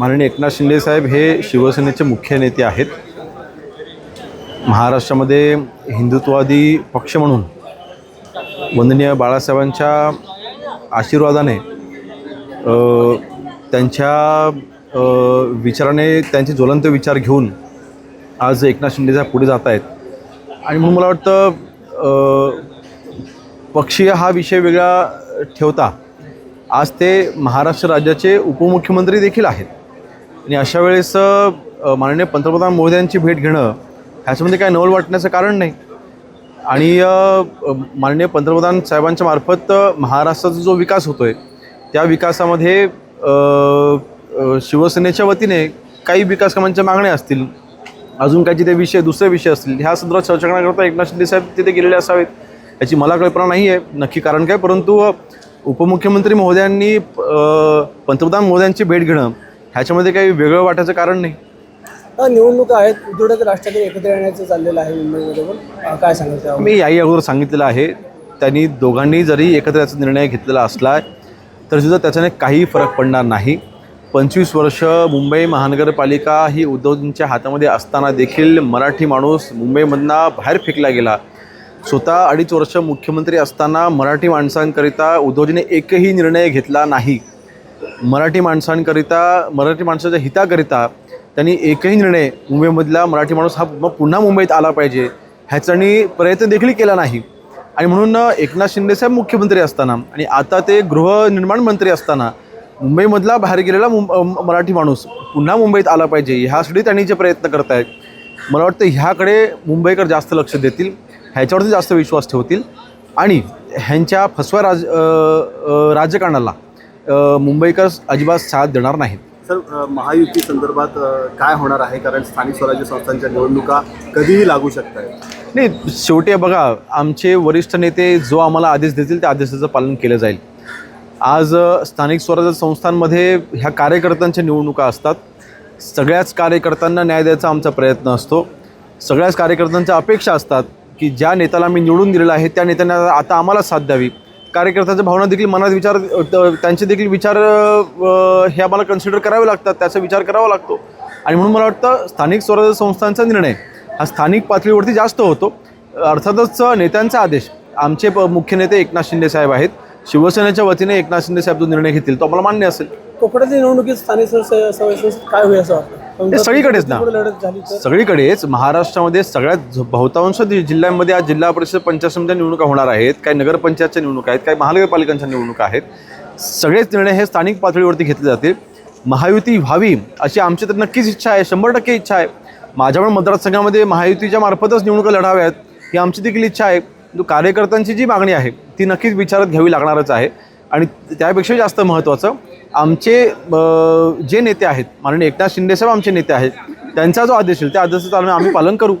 माननीय एकनाथ शिंदे साहेब हे शिवसेनेचे मुख्य नेते आहेत. महाराष्ट्रामध्ये हिंदुत्ववादी पक्ष म्हणून वंदनीय बाळासाहेबांच्या आशीर्वादाने त्यांच्या विचाराने त्यांचे ज्वलंत विचार घेऊन आज एकनाथ शिंदेसाहेब पुढे जात आहेत. आणि म्हणून मला वाटतं पक्षीय हा विषय वेगळा ठेवता आज ते महाराष्ट्र राज्याचे उपमुख्यमंत्री देखील आहेत. आणि अशा वेळेस माननीय पंतप्रधान मोदयांची भेट घेणं ह्याच्यामध्ये काय नवल वाटण्याचं कारण नाही. आणि माननीय पंतप्रधान साहेबांच्या मार्फत महाराष्ट्राचा जो विकास होतो आहे त्या विकासामध्ये शिवसेनेच्या वतीने काही विकास कामांच्या मागण्या असतील अजून काही जिथे विषय दुसरे विषय असतील ह्या संदर्भात चर्चा करण्याकरता एकनाथ शिंदे साहेब तिथे गेलेले असावेत याची मला कल्पना नाही आहे नक्की कारण काय परंतु उपमुख्यमंत्री महोदयांनी अ, पंतप्रधान मोदयांची भेट घेणं ह्याच्यामध्ये काही वेगळं वाटायचं कारण नाही? निवडणुका आहेत. ठाकरे राष्ट्रवादी एकत्र येण्याचं चाललेलं आहे मुंबईमध्ये पण. काय त्यावर? मी याही अगोदर सांगितलेलं आहे. त्यांनी दोघांनी जरी एकत्र याचा निर्णय घेतलेला असला तर सुद्धा त्याच्याने काही फरक पडणार नाही. पंचवीस वर्ष मुंबई महानगरपालिका ही उद्धवजींच्या हातामध्ये असताना देखील मराठी माणूस मुंबईमधनं बाहेर फेकला गेला. स्वतः अडीच वर्ष मुख्यमंत्री असताना मराठी माणसांकरिता उद्धवजीने एकही निर्णय घेतला नाही. मराठी माणसांकरिता मराठी माणसाच्या हिताकरिता त्यांनी एकही निर्णय मुंबईमधला मराठी माणूस हा मग पुन्हा मुंबईत आला पाहिजे ह्याच्यानी प्रयत्न देखील केला नाही. आणि म्हणून एकनाथ शिंदेसाहेब मुख्यमंत्री असताना आणि आता ते गृहनिर्माण मंत्री असताना मुंबईमधला बाहेर गेलेला मुं मराठी माणूस पुन्हा मुंबईत आला पाहिजे ह्यासाठी त्यांनी जे प्रयत्न करत आहेत मला वाटतं ह्याकडे मुंबईकर जास्त लक्ष देतील ह्याच्यावरती जास्त विश्वास ठेवतील आणि ह्यांच्या फसव्या राज राजकारणाला मुंबईकर अजिबात साथ देणार नाहीत. सर महायुती संदर्भात काय होणार आहे? कारण स्थानिक स्वराज्य संस्थांच्या निवडणुका कधीही लागू शकत आहेत. नाही शेवटी बघा आमचे वरिष्ठ नेते जो आम्हाला आदेश देतील त्या आदेशाचं पालन केलं जाईल. आज स्थानिक स्वराज्य संस्थांमध्ये ह्या कार्यकर्त्यांच्या निवडणुका असतात. सगळ्याच कार्यकर्त्यांना न्याय द्यायचा आमचा प्रयत्न असतो. सगळ्याच कार्यकर्त्यांच्या अपेक्षा असतात की ज्या नेत्याला मी निवडून दिलेलं आहे त्या नेत्यांना आता आम्हाला साथ द्यावी. कार्यकर्त्याच्या भावना देखील मनात विचार त्यांचे देखील विचार हे आम्हाला कन्सिडर करावे लागतात त्याचा विचार करावा लागतो. आणि म्हणून मला वाटतं स्थानिक स्वराज्य संस्थांचा निर्णय हा स्थानिक पातळीवरती जास्त होतो. अर्थातच नेत्यांचा आदेश. आमचे प- मुख्य नेते एकनाथ शिंदे साहेब आहेत. शिवसेनेच्या वतीने एकनाथ शिंदे साहेब जो निर्णय घेतील तो आम्हाला मान्य असेल. कोकणातील निवडणुकीत स्थानिक संस्थे- काय होईल असं वाटतं? हे सगळीकडेच ना. पुढे लढत झाली तर? सगळीकडेच. महाराष्ट्रामध्ये सगळ्यात बहुतांश जिल्ह्यांमध्ये आज जिल्हा परिषद पंचायत समित्या निवडणुका होणार आहेत. काही नगरपंचायतच्या निवडणुका आहेत. काही महानगरपालिकांच्या निवडणुका आहेत. सगळेच निर्णय हे स्थानिक पातळीवरती घेतले जातील. महायुती व्हावी अशी आमची तर नक्कीच इच्छा आहे. शंभर टक्के इच्छा आहे. माझ्या पण मतदारसंघामध्ये महायुतीच्या मार्फतच निवडणुका लढाव्यात ही आमची देखील इच्छा आहे. कार्यकर्त्यांची जी मागणी आहे ती नक्कीच विचारात घ्यावी लागणारच आहे. आणि त्यापेक्षा जास्त महत्त्वाचं आमचे जे नेते आहेत माननीय एकनाथ शिंदेसाहेब आमचे नेते आहेत त्यांचा जो आदेश येईल त्या आदेशाचं आम्ही पालन करू.